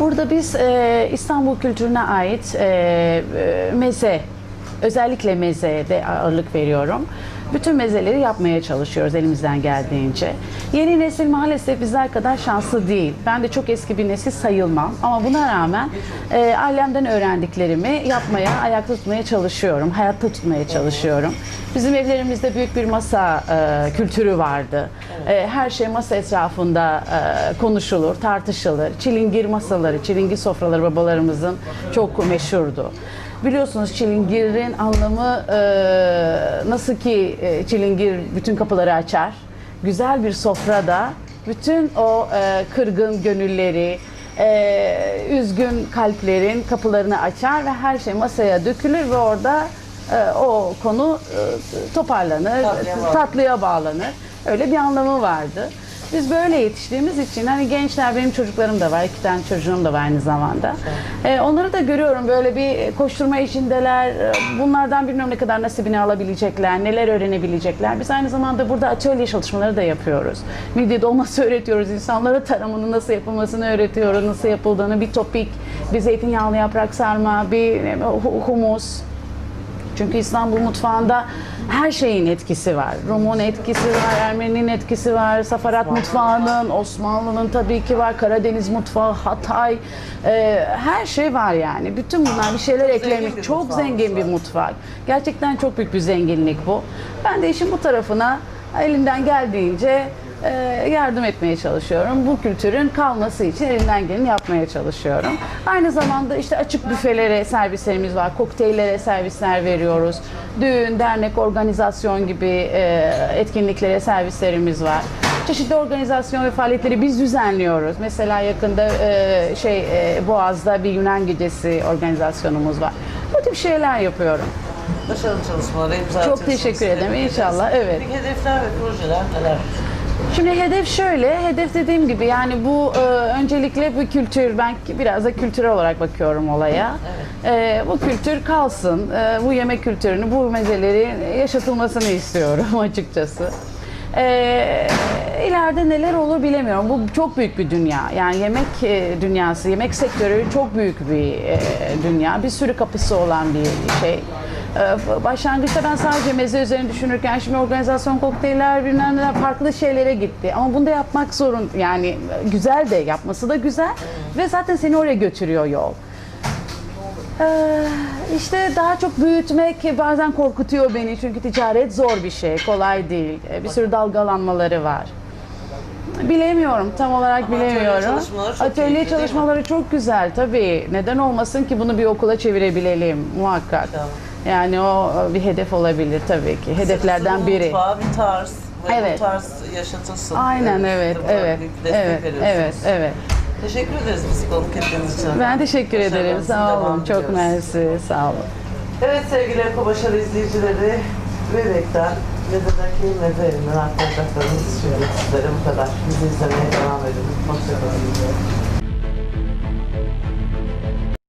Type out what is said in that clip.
Burada biz e, İstanbul kültürüne ait e, e, meze, özellikle mezeye de ağırlık veriyorum. Bütün mezeleri yapmaya çalışıyoruz elimizden geldiğince. Yeni nesil maalesef bizler kadar şanslı değil. Ben de çok eski bir nesil sayılmam ama buna rağmen e, ailemden öğrendiklerimi yapmaya, ayakta tutmaya çalışıyorum, hayatta tutmaya çalışıyorum. Bizim evlerimizde büyük bir masa e, kültürü vardı. E, her şey masa etrafında e, konuşulur, tartışılır. Çilingir masaları, çilingir sofraları babalarımızın çok meşhurdu. Biliyorsunuz çilingirin anlamı e, nasıl ki e, çilingir bütün kapıları açar. Güzel bir sofrada bütün o e, kırgın gönülleri, e, üzgün kalplerin kapılarını açar ve her şey masaya dökülür ve orada e, o konu e, toparlanır, Tatlıya tatlıya bağlanır. Öyle bir anlamı vardı. Biz böyle yetiştiğimiz için hani gençler benim çocuklarım da var, iki tane çocuğum da var aynı zamanda. Ee, onları da görüyorum böyle bir koşturma içindeler. Ee, Bunlardan bilmiyorum ne kadar nasibini alabilecekler, neler öğrenebilecekler. Biz aynı zamanda burada atölye çalışmaları da yapıyoruz. Midye dolması öğretiyoruz, insanlara taramanın nasıl yapılmasını öğretiyoruz, nasıl yapıldığını, bir topik, bir zeytinyağlı yaprak sarma, bir e, hu- humus, çünkü İstanbul mutfağında her şeyin etkisi var. Rum'un etkisi var, Ermeni'nin etkisi var, Safarat mutfağının, Osmanlı'nın tabii ki var, Karadeniz mutfağı, Hatay, e, her şey var yani. Bütün bunlar bir şeyler bir Çok zengin bir mutfak. Gerçekten çok büyük bir zenginlik bu. Ben de işin bu tarafına elimden geldiğince yardım etmeye çalışıyorum. Bu kültürün kalması için elimden geleni yapmaya çalışıyorum. Aynı zamanda işte açık büfelere servislerimiz var. Kokteyllere servisler veriyoruz. Düğün, dernek, organizasyon gibi e, etkinliklere servislerimiz var. Çeşitli organizasyon ve faaliyetleri biz düzenliyoruz. Mesela yakında e, şey e, Boğaz'da bir Yunan gecesi organizasyonumuz var. Bu tip şeyler yapıyorum. Başarılı çalışmalara imza Çok teşekkür ederim. İnşallah, evet. Peki hedefler ve projeler neler? Şimdi hedef şöyle, hedef dediğim gibi yani bu e, öncelikle bu kültür, ben biraz da kültürel olarak bakıyorum olaya. E, bu kültür kalsın, e, bu yemek kültürünü, bu mezeleri yaşatılmasını istiyorum açıkçası. E, ileride neler olur bilemiyorum. Bu çok büyük bir dünya. Yani yemek e, dünyası, yemek sektörü çok büyük bir e, dünya. Bir sürü kapısı olan bir şey. Ee, Başlangıçta ben sadece meze üzerine düşünürken şimdi organizasyon kokteyller bilmem neler farklı şeylere gitti. Ama bunu da yapmak zorun yani güzel de yapması da güzel ve zaten seni oraya götürüyor yol. Ee, işte daha çok büyütmek bazen korkutuyor beni çünkü ticaret zor bir şey, kolay değil. Ee, Bir sürü dalgalanmaları var. Bilemiyorum, tam olarak Ama atölye bilemiyorum. çalışmaları çok Atölye keyifli, çalışmaları çok güzel tabii. Neden olmasın ki bunu bir okula çevirebilelim muhakkak. Tamam. Yani o bir hedef olabilir tabii ki. Hedeflerden biri. Mutfağı bir tarz ve Evet. bu tarz yaşatılsın. Aynen evet, Siz de evet, evet, evet, evet. Teşekkür ederiz konuk ettiğiniz için. Ben teşekkür ederim. Başarılarınızın Sağ olun. Çok diliyoruz. mersi. Sağ olun. Evet sevgili Eko Başarı izleyicileri, Bebek'ten Meze'deki meze evinden aktaracaklarımız şimdi sizlere bu kadar. Bizi izlemeye devam edin. Hoşçakalın.